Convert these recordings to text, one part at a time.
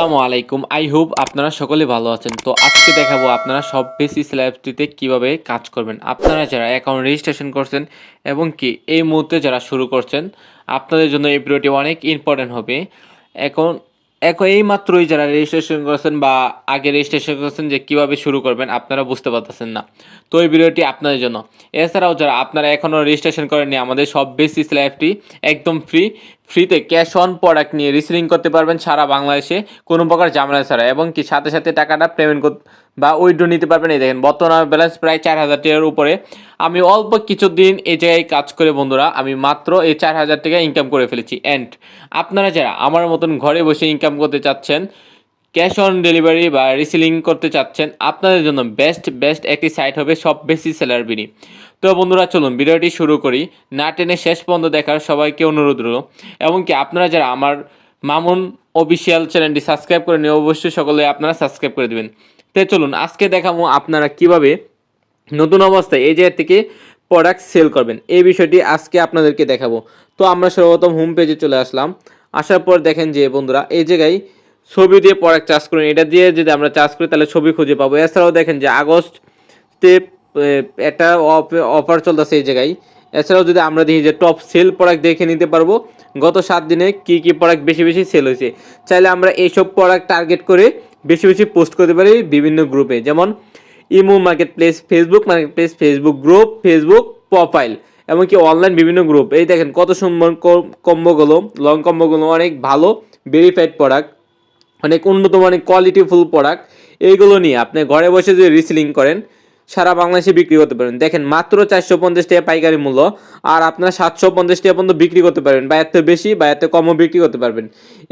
আসসালামু আলাইকুম। I hope আপনারা সকলে ভালো আছেন। তো আজকে দেখাবো আপনারা সব বেসি স্ল্যাবটিতে কীভাবে কাজ করবেন। আপনারা যারা অ্যাকাউন্ট রেজিস্ট্রেশন করছেন এবং কি এই মুহূর্তে যারা শুরু করছেন, আপনাদের জন্য এই ভিডিওটি অনেক ইম্পর্টেন্ট হবে। এখন এখন এই মাত্রই যারা রেজিস্ট্রেশন করেছেন বা আগে রেজিস্ট্রেশন করেছেন যে কীভাবে শুরু করবেন, আপনারা বুঝতে পারতেছেন না। তো এই ভিডিওটি আপনাদের জন্য। এছাড়াও যারা আপনারা এখনও রেজিস্ট্রেশন করেননি, আমাদের সব বেসিস ল্যাবটি একদম ফ্রি ফ্রিতে ক্যাশ অন প্রোডাক্ট নিয়ে রিসিলিং করতে পারবেন সারা বাংলাদেশে কোনো প্রকার ঝামেলা ছাড়া। এবং কি সাথে সাথে টাকাটা পেমেন্ট বা উইড্রো নিতে পারবেন। এই দেখেন, বর্তমানে ব্যালেন্স প্রায় চার হাজার টাকার উপরে। আমি অল্প কিছুদিন এই জায়গায় কাজ করে বন্ধুরা, আমি মাত্র এই চার হাজার টাকা ইনকাম করে ফেলেছি। অ্যান্ড আপনারা যারা আমার মতন ঘরে বসে ইনকাম করতে চাচ্ছেন ক্যাশ অন ডেলিভারি বা রিসিলিং করতে চাচ্ছেন, আপনাদের জন্য বেস্ট বেস্ট একটি সাইট হবে সব বেশি সেলার বিডি তো বন্ধুরা, চলুন ভিডিওটি শুরু করি। না টেনে শেষ পর্যন্ত দেখার সবাইকে অনুরোধ রইল। এবং কি আপনারা যারা আমার মামুন অফিসিয়াল চ্যানেলটি সাবস্ক্রাইব করে নিয়ে অবশ্যই সকলে আপনারা সাবস্ক্রাইব করে দেবেন। তো চলুন, আজকে দেখাবো আপনারা কীভাবে নতুন অবস্থায় এই জায়গা থেকে প্রোডাক্ট সেল করবেন। এই বিষয়টি আজকে আপনাদেরকে দেখাবো। তো আমরা সর্বপ্রথম হোম পেজে চলে আসলাম। আসার পর দেখেন যে বন্ধুরা, এই জায়গায় ছবি দিয়ে প্রোডাক্ট চার্জ করুন। এটা দিয়ে যদি আমরা চার্জ করি, তাহলে ছবি খুঁজে পাবো। এছাড়াও দেখেন যে আগস্টে একটা অফার চলতেছে এই জায়গায়। এছাড়াও যদি আমরা দেখি যে টপ সেল প্রোডাক্ট দেখে নিতে পারব, গত সাত দিনে কি কি প্রোডাক্ট বেশি বেশি সেল হয়েছে? চাইলে আমরা এইসব প্রোডাক্ট টার্গেট করে বেশি বেশি পোস্ট করতে পারি বিভিন্ন গ্রুপে যেমন imo marketplace Facebook marketplace Facebook group Facebook profile এমনকি অনলাইন বিভিন্ন গ্রুপ এই দেখেন কত সুন্দর কম্বোগুলো লং কম্বোগুলো অনেক ভালো ভেরিফাইড প্রোডাক্ট অনেক উন্নত মানের কোয়ালিটিফুল প্রোডাক্ট এইগুলো নিয়ে আপনি ঘরে বসে যদি রিসেলিং করেন সারা বাংলাদেশে বিক্রি করতে পারেন। দেখেন, মাত্র চারশো পঞ্চাশ টাকা পাইকারি মূল্য, আর আপনার সাতশো পঞ্চাশ টাকা পর্যন্ত বিক্রি করতে পারবেন বা এত বেশি বা এত কমও বিক্রি করতে পারবেন।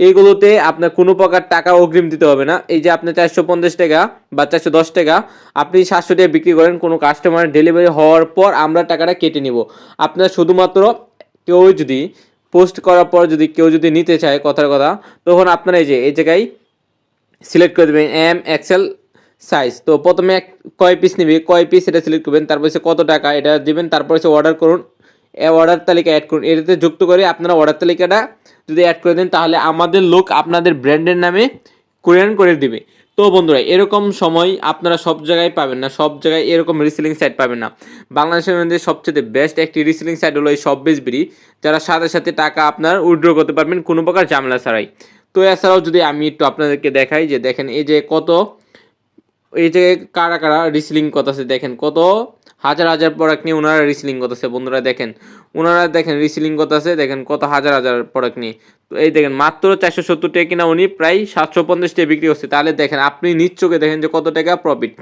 এইগুলোতে আপনার কোনো প্রকার টাকা অগ্রিম দিতে হবে না। এই যে আপনি চারশো পঞ্চাশ টাকা বা চারশো দশ টাকা, আপনি সাতশো টাকা বিক্রি করেন, কোনো কাস্টমার ডেলিভারি হওয়ার পর আমরা টাকাটা কেটে নিব। আপনার শুধুমাত্র কেউ যদি পোস্ট করার পর যদি কেউ যদি নিতে চায়, কথার কথা, তখন আপনারা এই যে, এই জায়গায় সিলেক্ট করে দেবেন এম এক্সেল সাইজ তো প্রথমে কয় পিস নিবি? কয় পিস এটা সিলেক্ট করবেন? তারপর হচ্ছে কত টাকা এটা দিবেন? তারপর হচ্ছে অর্ডার করুন। অর্ডার তালিকা অ্যাড করুন। এটাতে যুক্ত করে আপনারা অর্ডার তালিকাটা যদি অ্যাড করে দেন, তাহলে আমাদের লোক আপনাদের ব্র্যান্ডের নামে কোরিয়ান করে দিবে। তো বন্ধুরা, এরকম সময় আপনারা সব জায়গায় পাবেন না। সব জায়গায় এরকম রিসেলিং সাইট পাবেন না। বাংলাদেশের মধ্যে সবচেয়ে বেস্ট একটি রিসেলিং সাইট হলো এই সব বেসবিড়ি যারা সাথে সাথে টাকা আপনার উইড্রো করতে পারবেন, কোনো প্রকার ঝামেলা ছাড়াই। তো এছাড়াও যদি আমি একটু আপনাদেরকে দেখাই, যে দেখেন এই যে কত এই যে কারা কারা রিসিলিং করতেছে দেখেন, কত হাজার হাজার প্রোডাক্ট নিয়ে ওনারা রিসিলিং করতেছে, বন্ধুরা দেখেন। ওনারা দেখেন রিসিলিং করতেছে, দেখেন কত হাজার হাজার প্রোডাক্ট নিয়ে। তো এই দেখেন, মাত্র চারশো সত্তর টাকা কিনা উনি প্রায় সাতশো পঞ্চাশ টাকা বিক্রি করছে। তাহলে দেখেন, আপনি নিশ্চয়কে দেখেন যে কত টাকা প্রফিট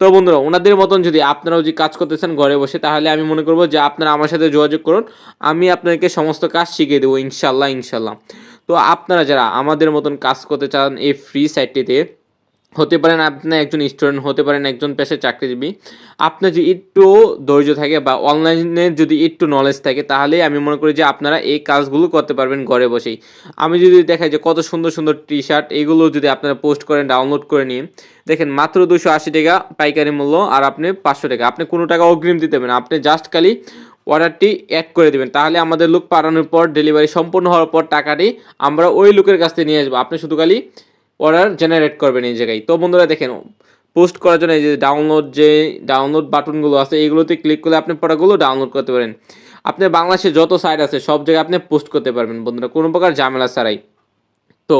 তো বন্ধুরা ওনাদের মতন যদি আপনারাও যদি কাজ করতেছেন ঘরে বসে, তাহলে আমি মনে করব যে আপনারা আমার সাথে যোগাযোগ করুন। আমি আপনাদেরকে সমস্ত কাজ শিখিয়ে দেবো ইনশাল্লাহ ইনশাল্লাহ তো আপনারা যারা আমাদের মতন কাজ করতে চান এই ফ্রি সাইটটিতে হতে পারেন আপনি একজন স্টুডেন্ট হতে পারেন একজন পেশায় চাকরিজীবী। আপনার যদি একটু ধৈর্য থাকে বা অনলাইনে যদি একটু নলেজ থাকে, তাহলে আমি মনে করি যে আপনারা এই কাজগুলো করতে পারবেন ঘরে বসেই। আমি যদি দেখাই যে কত সুন্দর সুন্দর টি শার্ট এগুলো যদি আপনারা পোস্ট করেন ডাউনলোড করে নিন দেখেন মাত্র দুশো আশি টাকা পাইকারি মূল্য আর আপনি পাঁচশো টাকা। আপনি কোনো টাকা অগ্রিম দিতে হবে না, আপনি জাস্ট খালি অর্ডারটি অ্যাড করে দেবেন। তাহলে আমাদের লোক পাঠানোর পর ডেলিভারি সম্পূর্ণ হওয়ার পর টাকাটি আমরা ওই লোকের কাছ থেকে নিয়ে আসব। আপনি শুধু খালি অর্ডার জেনারেট করবেন এই জায়গায়। তো বন্ধুরা দেখেন পোস্ট করার জন্য এই যে ডাউনলোড যে ডাউনলোড বাটনগুলো আছে, এইগুলোতে ক্লিক করলে আপনি প্রোডাক্টগুলো ডাউনলোড করতে পারেন। আপনি বাংলাদেশে যত সাইট আছে, সব জায়গায় আপনি পোস্ট করতে পারবেন বন্ধুরা, কোনো প্রকার ঝামেলা ছাড়াই। তো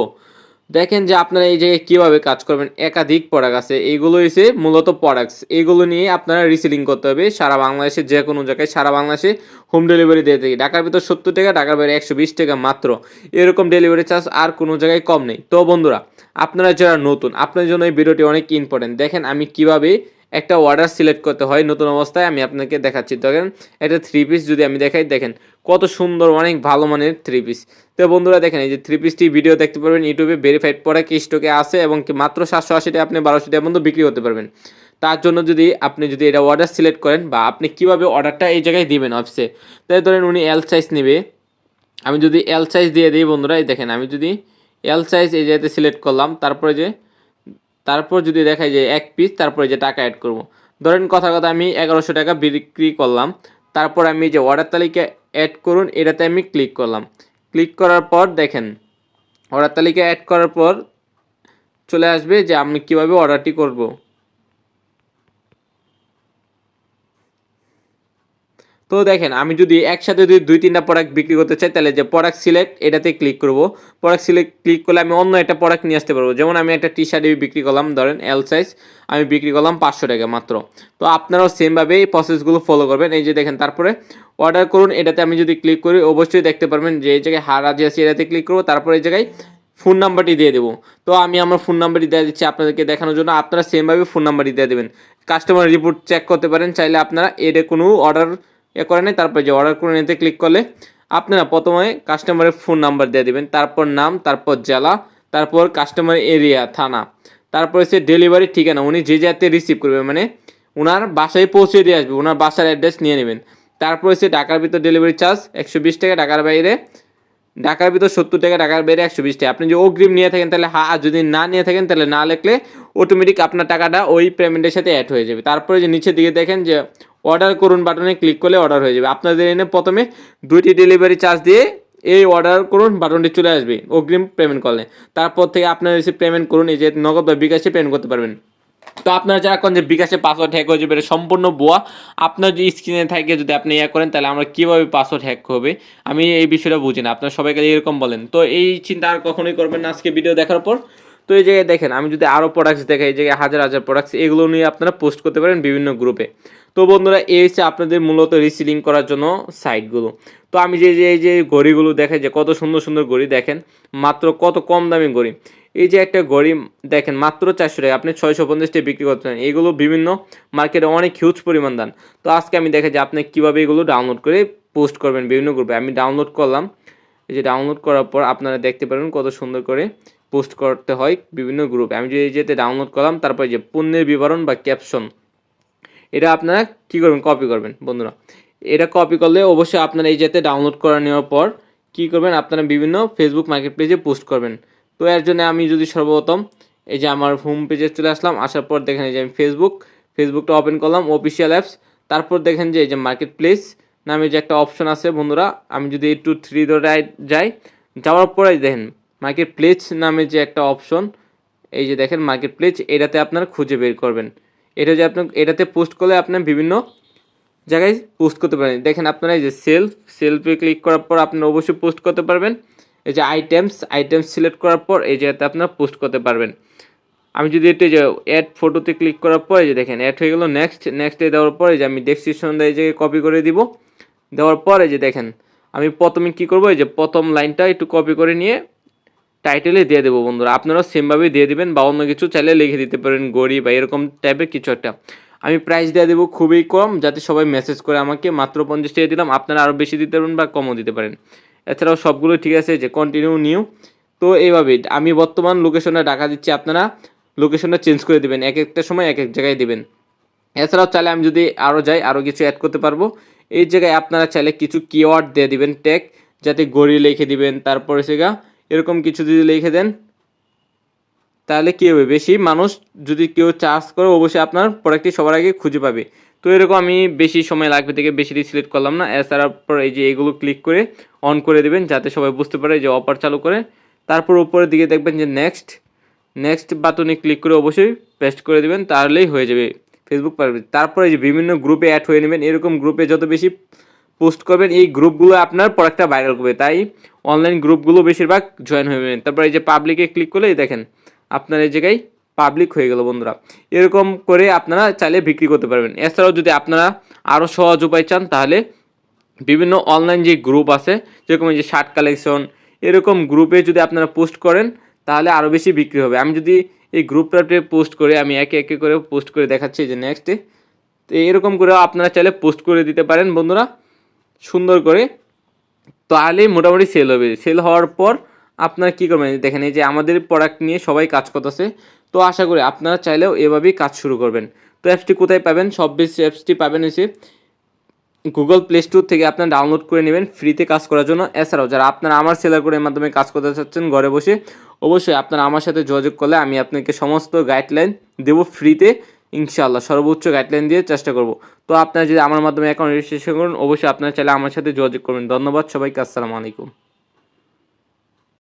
দেখেন যে আপনারা এই জায়গায় কীভাবে কাজ করবেন, একাধিক প্রোডাক্ট আছে। এইগুলো হচ্ছে মূলত প্রোডাক্টস এইগুলো নিয়ে আপনারা রিসেলিং করতে হবে। সারা বাংলাদেশে, যে কোনো জায়গায় সারা বাংলাদেশে হোম ডেলিভারি দিয়ে থাকি। ঢাকার ভিতর সত্তর টাকা, ঢাকার বাইরে একশো বিশ টাকা মাত্র। এরকম ডেলিভারি চার্জ আর কোনো জায়গায় কম নেই। তো বন্ধুরা, আপনারা যারা নতুন আপনার জন্য এই ভিডিওটি অনেক ইম্পর্টেন্ট দেখেন আমি কীভাবে একটা অর্ডার সিলেক্ট করতে হয় নতুন অবস্থায়, আমি আপনাকে দেখাচ্ছি। দেখেন এটা থ্রি পিস যদি আমি দেখাই, দেখেন, কত সুন্দর, অনেক ভালো মানের থ্রি পিস তো বন্ধুরা, দেখেন, এই যে থ্রি পিসটি ভিডিও দেখতে পারবেন ইউটিউবে ভেরিফাইড পরে কি স্টকে আছে এবং কি মাত্র সাতশো আশি টাকা আপনি বারোশো টাকা পর্যন্ত বিক্রি করতে পারবেন। তার জন্য যদি আপনি যদি এটা অর্ডার সিলেক্ট করেন বা আপনি কীভাবে অর্ডারটা এই জায়গায় দিবেন অফিসে তাই ধরেন উনি এল সাইজ নেবে। আমি যদি এল সাইজ দিয়ে দিই বন্ধুরা, এই দেখেন, আমি যদি এল সাইজ এই জায়গাতে সিলেক্ট করলাম, তারপরে যে তারপর যদি দেখায় যে এক পিস তারপরে যে টাকা অ্যাড করব। ধরেন কথা কথা আমি এগারোশো টাকা বিক্রি করলাম, তারপর আমি যে অর্ডার তালিকা অ্যাড করুন, এটাতে আমি ক্লিক করলাম। ক্লিক করার পর দেখেন অর্ডার তালিকা অ্যাড করার পর চলে আসবে যে আমি কীভাবে অর্ডারটি করব। তো দেখেন, আমি যদি একসাথে যদি দুই তিনটা প্রোডাক্ট বিক্রি করতে চাই, তাহলে যে প্রোডাক্ট সিলেক্ট এটাতে ক্লিক করব। প্রোডাক্ট সিলেক্ট ক্লিক করলে আমি অন্য একটা প্রোডাক্ট নিয়ে আসতে পারব। যেমন আমি একটা টি শার্ট বিক্রি করলাম, ধরেন এল সাইজ আমি বিক্রি করলাম পাঁচশো টাকা মাত্র। তো আপনারাও সেমভাবে এই প্রসেসগুলো ফলো করবেন। এই যে দেখেন, তারপরে অর্ডার করুন, এটাতে আমি যদি ক্লিক করি, অবশ্যই দেখতে পারবেন যে এই জায়গায় হারাজি আছে, এটাতে ক্লিক করব। তারপরে এই জায়গায় ফোন নাম্বারটি দিয়ে দেবো। তো আমি আমার ফোন নাম্বারটি দিয়ে দিচ্ছি আপনাদেরকে দেখানোর জন্য। আপনারা সেমভাবে ফোন নাম্বারটি দিয়ে দেবেন। কাস্টমার রিপোর্ট চেক করতে পারেন। চাইলে আপনারা এর কোনো অর্ডার এ করে নেই, তারপরে যে অর্ডার করে নিতে ক্লিক করলে আপনারা প্রথমে কাস্টমারের ফোন নাম্বার দিয়ে দেবেন, তারপর নাম, তারপর জেলা, তারপর কাস্টমার এরিয়া থানা, তারপর হচ্ছে ডেলিভারি ঠিকানা, উনি যে যাতে রিসিভ করবে মানে ওনার বাসায় পৌঁছে দিয়ে আসবে ওনার বাসার অ্যাড্রেস নিয়ে নেবেন। তারপর হচ্ছে ঢাকার ভিতর ডেলিভারি চার্জ একশো বিশ টাকা, ঢাকার বাইরে, ঢাকার ভিতর সত্তর টাকা, ঢাকার বাইরে একশো বিশ টাকা। আপনি যদি অগ্রিম নিয়ে থাকেন, তাহলে হা, আর যদি না নিয়ে থাকেন, তাহলে না লিখলে অটোমেটিক আপনার টাকাটা ওই পেমেন্টের সাথে অ্যাড হয়ে যাবে। তারপরে যে নিচের দিকে দেখেন যে অর্ডার করুন বাটনে ক্লিক করলে অর্ডার হয়ে যাবে। আপনাদের এনে প্রথমে দুইটি ডেলিভারি চার্জ দিয়ে এই অর্ডার করুন, বাটনটি চলে আসবে অগ্রিম পেমেন্ট করলে। তারপর থেকে আপনারা এসে পেমেন্ট করুন, এই যে নগদ বা বিকাশে পেমেন্ট করতে পারবেন। তো আপনারা যারা কোন যে বিকাশে পাসওয়ার্ড হ্যাক হয়ে যাবে, এটা সম্পূর্ণ বোয়া আপনার যদি স্ক্রিনে থাকে, যদি আপনি ইয়া করেন, তাহলে আমরা কীভাবে পাসওয়ার্ড হ্যাক হবে আমি এই বিষয়টা বুঝি না। আপনারা সবাইকে এরকম বলেন। তো এই চিন্তা আর কখনোই করবেন না আজকে ভিডিও দেখার পর। তো এই জায়গায় দেখেন, আমি যদি আরও প্রোডাক্টস দেখাই, এই জায়গায় হাজার হাজার প্রোডাক্টস এগুলো নিয়ে আপনারা পোস্ট করতে পারেন বিভিন্ন গ্রুপে তো বন্ধুরা, এই হচ্ছে আপনাদের মূলত রিসিলিং করার জন্য সাইটগুলো তো আমি যে যে, এই যে ঘড়িগুলো দেখাই, যে কত সুন্দর সুন্দর ঘড়ি দেখেন, মাত্র কত কম দামি ঘড়ি। এই যে একটা ঘড়ি দেখেন, মাত্র চারশো টাকা, আপনি ছয়শো পঞ্চাশ টাকা বিক্রি করতে পারেন। এগুলো বিভিন্ন মার্কেটে অনেক হিউজ পরিমাণ দান তো আজকে আমি দেখে যে আপনি কীভাবে এগুলো ডাউনলোড করে পোস্ট করবেন বিভিন্ন গ্রুপে আমি ডাউনলোড করলাম, এই যে ডাউনলোড করার পর আপনারা দেখতে পারেন কত সুন্দর করে পোস্ট করতে হয় বিভিন্ন গ্রুপে। আমি যদি যেতে ডাউনলোড করলাম, তারপরে যে পণ্যের বিবরণ বা ক্যাপশন এটা আপনারা কী করবেন? কপি করবেন, বন্ধুরা। এটা কপি করলে অবশ্যই আপনারা এই যাতে ডাউনলোড করে নেওয়ার পর কী করবেন? আপনারা বিভিন্ন ফেসবুক মার্কেট প্লেসে পোস্ট করবেন। তো এর জন্য আমি যদি সর্বপ্রথম এই যে আমার হোম পেজে চলে আসলাম, আসার পর দেখেন এই যে আমি ফেসবুক ফেসবুকটা ওপেন করলাম অফিসিয়াল অ্যাপস তারপর দেখেন যে এই যে মার্কেট প্লেস নামে যে একটা অপশন আছে, বন্ধুরা, আমি যদি এই টু থ্রি ধরে যাই, যাওয়ার পরে দেখেন মার্কেট প্লেস নামে যে একটা অপশন এই যে দেখেন মার্কেট প্লেস এটাতে আপনারা খুঁজে বের করবেন। এটা যে আপনার এটাতে পোস্ট করলে আপনার বিভিন্ন জায়গায় পোস্ট করতে পারেন। দেখেন আপনারা এই যে সেলফ সেলফে ক্লিক করার পর আপনারা অবশ্যই পোস্ট করতে পারবেন। এই যে আইটেমস আইটেমস সিলেক্ট করার পর এই জায়গাতে আপনারা পোস্ট করতে পারবেন। আমি যদি এটা যে অ্যাড ফটোতে ক্লিক করার পর যে দেখেন অ্যাড হয়ে গেল নেক্সট নেক্সটে দেওয়ার পর যে আমি ডেসক্রিপশন এই জায়গায় কপি করে দিব। দেওয়ার পর যে দেখেন, আমি প্রথমে কি করব? এই যে প্রথম লাইনটা একটু কপি করে নিয়ে টাইটেলে দিয়ে দেবো বন্ধুরা। আপনারাও সেমভাবে দিয়ে দেবেন বা অন্য কিছু চাইলে লিখে দিতে পারেন গড়ি বা এরকম টাইপের কিছু একটা। আমি প্রাইস দিয়ে দেবো খুবই কম, যাতে সবাই মেসেজ করে আমাকে। মাত্র পঞ্চাশ টাকা দিলাম, আপনারা আরও বেশি দিতে পারেন বা কমও দিতে পারেন। এছাড়াও সবগুলো ঠিক আছে যে কন্টিনিউ নিউ তো এইভাবে আমি বর্তমান লোকেশনে ডাকা দিচ্ছি, আপনারা লোকেশনটা চেঞ্জ করে দেবেন। এক একটা সময় এক এক জায়গায় দেবেন। এছাড়াও চাইলে আমি যদি আরও যাই আরও কিছু অ্যাড করতে পারব। এই জায়গায় আপনারা চাইলে কিছু কিওয়ার্ড দিয়ে দিবেন ট্যাগ যাতে গড়ি লিখে দিবেন। তারপরে সেগা এরকম কিছু যদি লিখে দেন, তাহলে কী হবে? বেশি মানুষ যদি কেউ চার্জ করে, অবশ্যই আপনার প্রোডাক্টটি সবার আগে খুঁজে পাবে। তো এরকম আমি বেশি সময় লাগবে থেকে বেশি সিলেক্ট করলাম না। এছাড়ার পর এই যে এগুলো ক্লিক করে অন করে দেবেন, যাতে সবাই বুঝতে পারে যে অফার চালু করে। তারপর উপরের দিকে দেখবেন যে নেক্সট নেক্সট বাটনে ক্লিক করে অবশ্যই পেস্ট করে দেবেন, তাহলেই হয়ে যাবে ফেসবুক পারবে তারপরে যে বিভিন্ন গ্রুপে অ্যাড হয়ে নেবেন, এরকম গ্রুপে যত বেশি পোস্ট করবেন, এই গ্রুপগুলো আপনার প্রোডাক্টটা ভাইরাল করবে তাই অনলাইন গ্রুপগুলো বেশিরভাগ জয়েন হয়ে তারপরে এই যে পাবলিকে ক্লিক করলেই দেখেন, আপনার এই জায়গায় পাবলিক হয়ে গেল বন্ধুরা। এরকম করে আপনারা চাইলে বিক্রি করতে পারবেন। এছাড়াও যদি আপনারা আরও সহজ উপায় চান, তাহলে বিভিন্ন অনলাইন যে গ্রুপ আছে, যেরকম এই যে শার্ট কালেকশন এরকম গ্রুপে যদি আপনারা পোস্ট করেন, তাহলে আরও বেশি বিক্রি হবে। আমি যদি এই গ্রুপটাতে পোস্ট করে, আমি একে একে করে পোস্ট করে দেখাচ্ছি যে নেক্সটে তো এরকম করে আপনারা চাইলে পোস্ট করে দিতে পারেন বন্ধুরা। সুন্দর করে তাহলেই মোটামুটি সেল হবে। সেল হওয়ার পর আপনারা কী করবেন? দেখেন এই যে আমাদের প্রোডাক্ট নিয়ে সবাই কাজ করতেছে। তো আশা করি আপনারা চাইলেও এভাবেই কাজ শুরু করবেন। তো অ্যাপসটি কোথায় পাবেন? সব বেশি অ্যাপসটি পাবেন হচ্ছে গুগল প্লে স্টোর থেকে আপনারা ডাউনলোড করে নেবেন ফ্রিতে কাজ করার জন্য। এছাড়াও যারা আপনারা আমার সেলার কোডের মাধ্যমে কাজ করতে চাচ্ছেন ঘরে বসে, অবশ্যই আপনারা আমার সাথে যোগাযোগ করলে আমি আপনাকে সমস্ত গাইডলাইন দেবো ফ্রিতে ইনশাআল্লাহ, সর্বোচ্চ গাইডলাইন দিয়ে চেষ্টা করব। তো আপনারা যদি আমার মাধ্যমে এখন রেজিস্ট্রেশন করুন, অবশ্যই আপনারা চাইলে আমার সাথে যোগাযোগ করবেন। ধন্যবাদ সবাইকে, আসসালামু আলাইকুম।